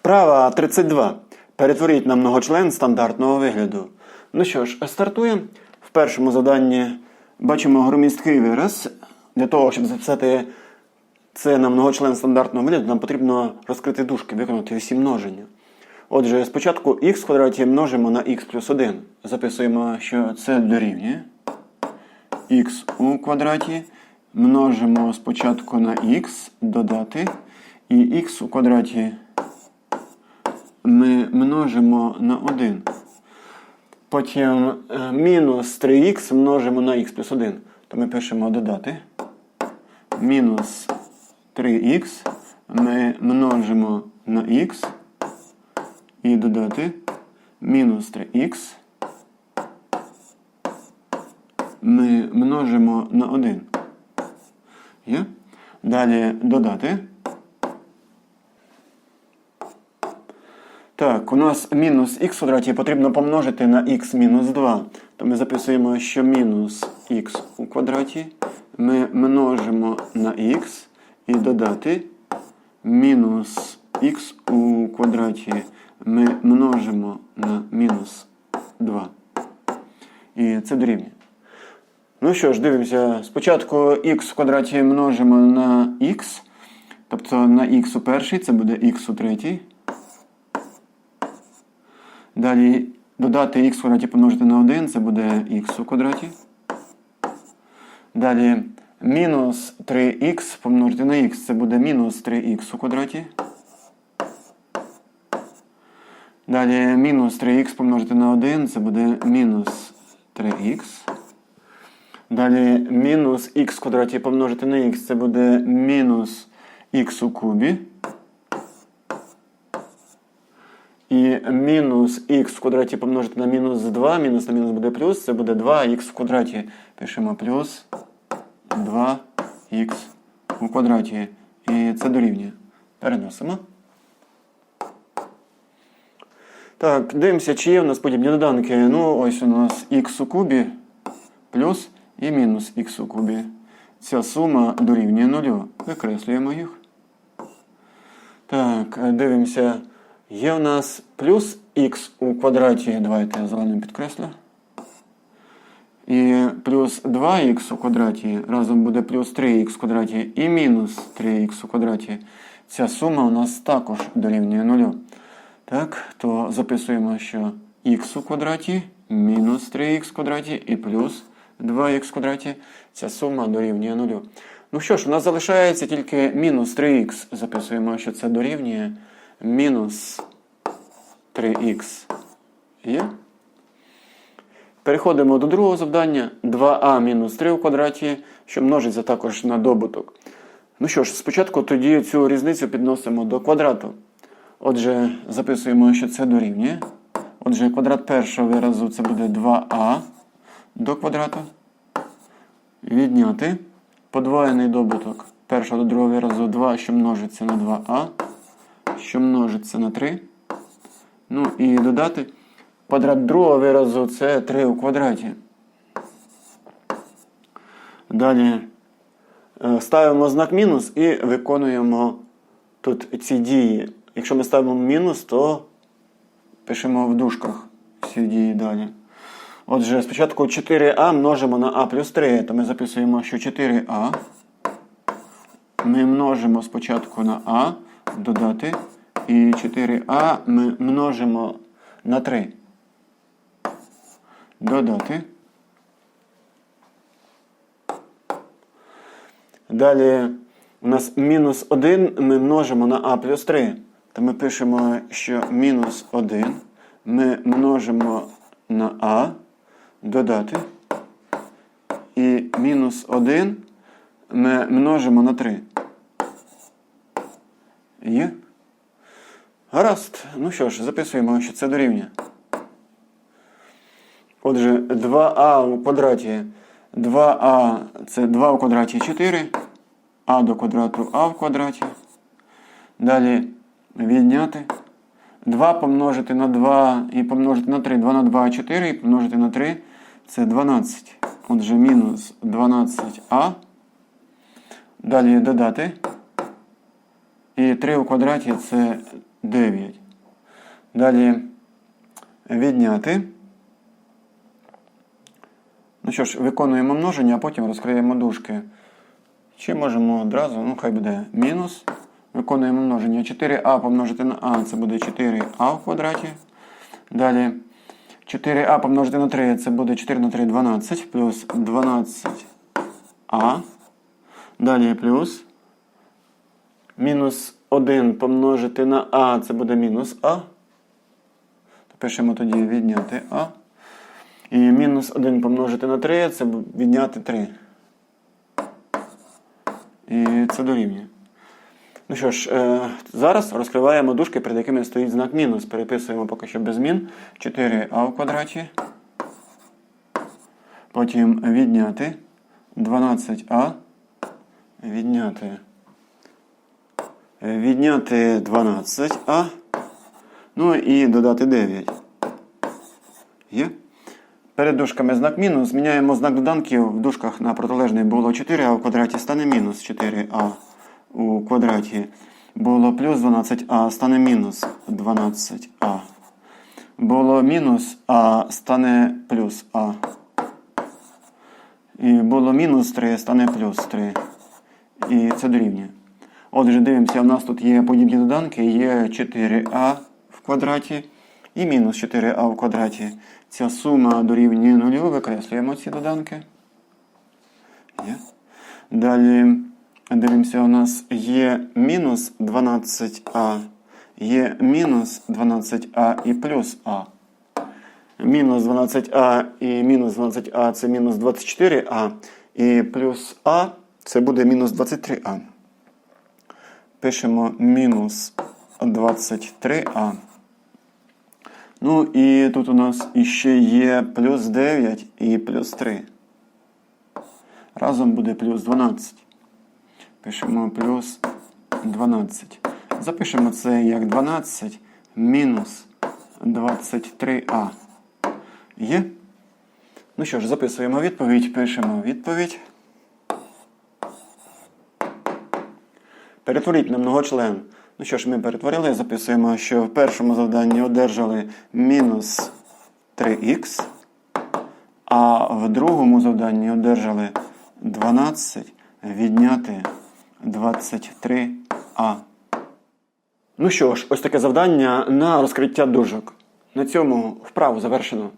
Вправа 32. Перетворіть на многочлен стандартного вигляду. Ну що ж, стартуємо. В першому завданні бачимо громісткий вираз. Для того, щоб записати це на многочлен стандартного вигляду, нам потрібно розкрити дужки, виконати всі множення. Отже, спочатку х в квадраті множимо на х плюс 1. Записуємо, що це дорівнює. х у квадраті множимо спочатку на х додати. І х у квадраті ми множимо на 1. Потім е, мінус 3х множимо на х плюс 1. То ми пишемо додати. Мінус 3х ми множимо на х і додати мінус 3х ми множимо на 1. Є? Далі додати. Так, у нас мінус х квадраті потрібно помножити на х мінус 2. То ми записуємо, що мінус х у квадраті ми множимо на х і додати мінус х у квадраті ми множимо на мінус 2. І це дорівнює. Ну що ж, дивимося. Спочатку х в квадраті множимо на х, тобто на х у перший, це буде х у третій. Далі додати х в квадраті помножити на 1, це буде х у квадраті. Далі мінус 3х помножити на х, це буде мінус 3х у квадраті. Далі мінус 3х помножити на 1, це буде мінус 3х. Далі мінус х квадраті помножити на х, це буде мінус х у кубі. І мінус х в квадраті помножити на мінус 2, мінус на мінус буде плюс, це буде 2х в квадраті. Пишемо плюс 2х у квадраті. І це дорівнює. Переносимо. Так, дивимося, чи є в нас подібні доданки. Ну, ось у нас х у кубі плюс і мінус х у кубі. Ця сума дорівнює нулю. Викреслюємо їх. Так, дивимося. Є у нас плюс х у квадраті. Давайте я зеленим підкреслю. І плюс 2х у квадраті разом буде плюс 3х в квадраті і мінус 3х у квадраті. Ця сума у нас також дорівнює нулю. Так, то записуємо, що х у квадраті мінус 3х в квадраті і плюс 2х в квадраті. Ця сума дорівнює нулю. Ну що ж, у нас залишається тільки мінус 3х. Записуємо, що це дорівнює мінус 3х. Є? Переходимо до другого завдання. 2а мінус 3 у квадраті, що множиться також на добуток. Ну що ж, спочатку тоді цю різницю підносимо до квадрату. Отже, записуємо, що це дорівнює. Отже, квадрат першого виразу це буде 2а до квадрату. Відняти подвоєний добуток першого до другого виразу 2, що множиться на 2а, що множиться на 3. Ну і додати квадрат другого виразу це 3 у квадраті. Далі е, ставимо знак мінус і виконуємо тут ці дії. Якщо ми ставимо мінус, то пишемо в дужках всі дії далі. Отже, спочатку 4а множимо на а плюс 3, то ми записуємо, що 4а. Ми множимо спочатку на а, додати. І 4а ми множимо на 3. Додати. Далі у нас мінус 1 ми множимо на а плюс 3. То ми пишемо, що мінус 1 ми множимо на а, додати. І мінус 1 ми множимо на 3. Є? Гаразд. Ну що ж, записуємо, що це дорівнює. Отже, 2а у квадраті. 2а це 2 у квадраті 4. а до квадрату а в квадраті. Далі відняти. 2 помножити на 2 і помножити на 3. 2 на 2 4 і помножити на 3 це 12. Отже, мінус 12а. Далі додати. І 3 у квадраті це 9. Далі відняти. Ну що ж, виконуємо множення, а потім розкриємо дужки. Чи можемо одразу, ну хай буде мінус. Виконуємо множення. 4а помножити на а, це буде 4а в квадраті. Далі 4а помножити на 3, це буде 4 на 3 12, плюс 12а. Далі плюс. Мінус 1 помножити на а, це буде мінус а. Пишемо тоді відняти а. І мінус 1 помножити на 3, це відняти 3. І це дорівнює. Ну що ж, е, зараз розкриваємо дужки, перед якими стоїть знак мінус. Переписуємо поки що без змін. 4а в квадраті. Потім відняти 12а. Відняти. Відняти 12а. Ну і додати 9. Є? Перед дужками знак мінус. Зміняємо знак доданків в дужках на протилежний було 4а в квадраті стане мінус 4а у квадраті. Було плюс 12а стане мінус 12а. Було мінус а стане плюс а. І було мінус 3 стане плюс 3. І це дорівнює. Отже, дивимося, у нас тут є подібні доданки, є 4а в квадраті і мінус 4а в квадраті. Ця сума дорівнює нулю, викреслюємо ці доданки. Є. Далі дивимося, у нас є мінус 12а, є мінус 12а і плюс а. Мінус 12а і мінус 12а це мінус 24а, і плюс а це буде мінус 23а. Пишемо мінус 23а. Ну і тут у нас іще є плюс 9 і плюс 3. Разом буде плюс 12. Пишемо плюс 12. Запишемо це як 12 мінус 23а. Є? Ну що ж, записуємо відповідь, пишемо відповідь. Перетворіть на многочлен. Ну що ж, ми перетворили, записуємо, що в першому завданні одержали мінус 3х, а в другому завданні одержали 12 відняти 23а. Ну що ж, ось таке завдання на розкриття дужок. На цьому вправу завершено.